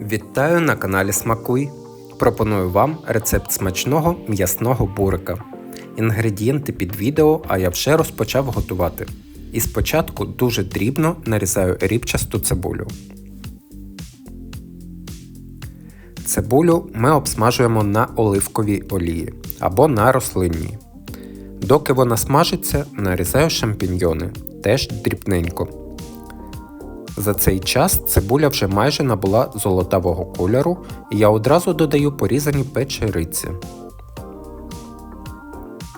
Вітаю на каналі Смакуй. Пропоную вам рецепт смачного м'ясного бурика. Інгредієнти під відео, а я вже розпочав готувати. І спочатку дуже дрібно нарізаю рібчасту цибулю. Цибулю ми обсмажуємо на оливковій олії або на рослинній. Доки вона смажиться, нарізаю шампіньйони теж дрібненько. За цей час цибуля вже майже набула золотавого кольору, і я одразу додаю порізані печериці.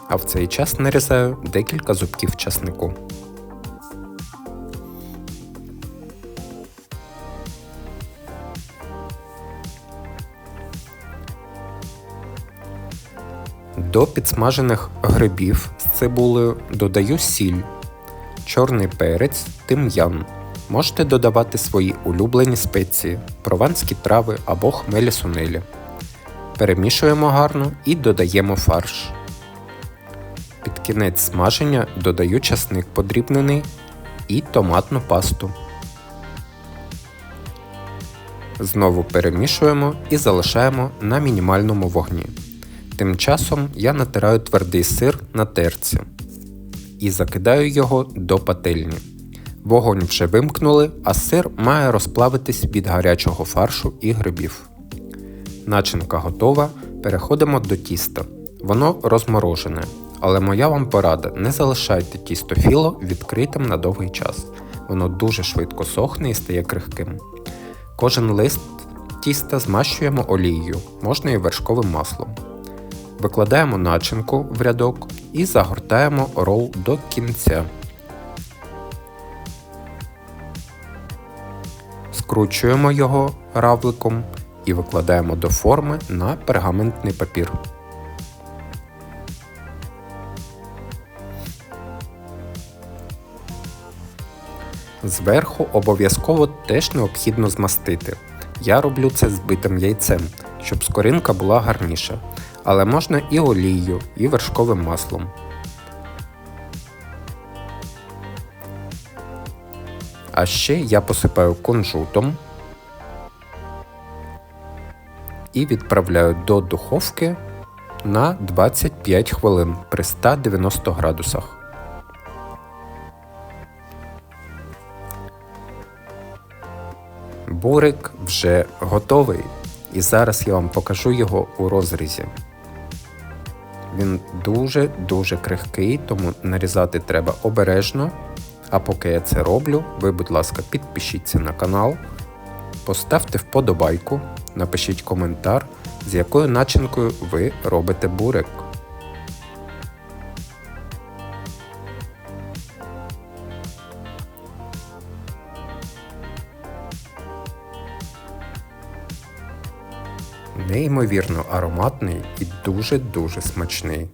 А в цей час нарізаю декілька зубків часнику. До підсмажених грибів з цибулею додаю сіль, чорний перець, тим'ян. Можете додавати свої улюблені спеції, прованські трави або хмелі сунелі. Перемішуємо гарно і додаємо фарш. Під кінець смаження додаю часник подрібнений і томатну пасту. Знову перемішуємо і залишаємо на мінімальному вогні. Тим часом я натираю твердий сир на терці і закидаю його до пательні. Вогонь вже вимкнули, а сир має розплавитись від гарячого фаршу і грибів. Начинка готова. Переходимо до тіста. Воно розморожене, але моя вам порада не залишайте тісто філо відкритим на довгий час. Воно дуже швидко сохне і стає крихким. Кожен лист тіста змащуємо олією, можна і вершковим маслом. Викладаємо начинку в рядок і загортаємо рол до кінця. Скручуємо його равликом і викладаємо до форми на пергаментний папір. Зверху обов'язково теж необхідно змастити. Я роблю це збитим яйцем, щоб скоринка була гарніша, але можна і олією, і вершковим маслом. А ще я посипаю кунжутом і відправляю до духовки на 25 хвилин при 190 градусах. Бурик вже готовий, і зараз я вам покажу його у розрізі. Він дуже-дуже крихкий, тому нарізати треба обережно. А поки я це роблю, ви, будь ласка, підпишіться на канал, поставте вподобайку, напишіть коментар, з якою начинкою ви робите бурик. Неймовірно ароматний і дуже-дуже смачний.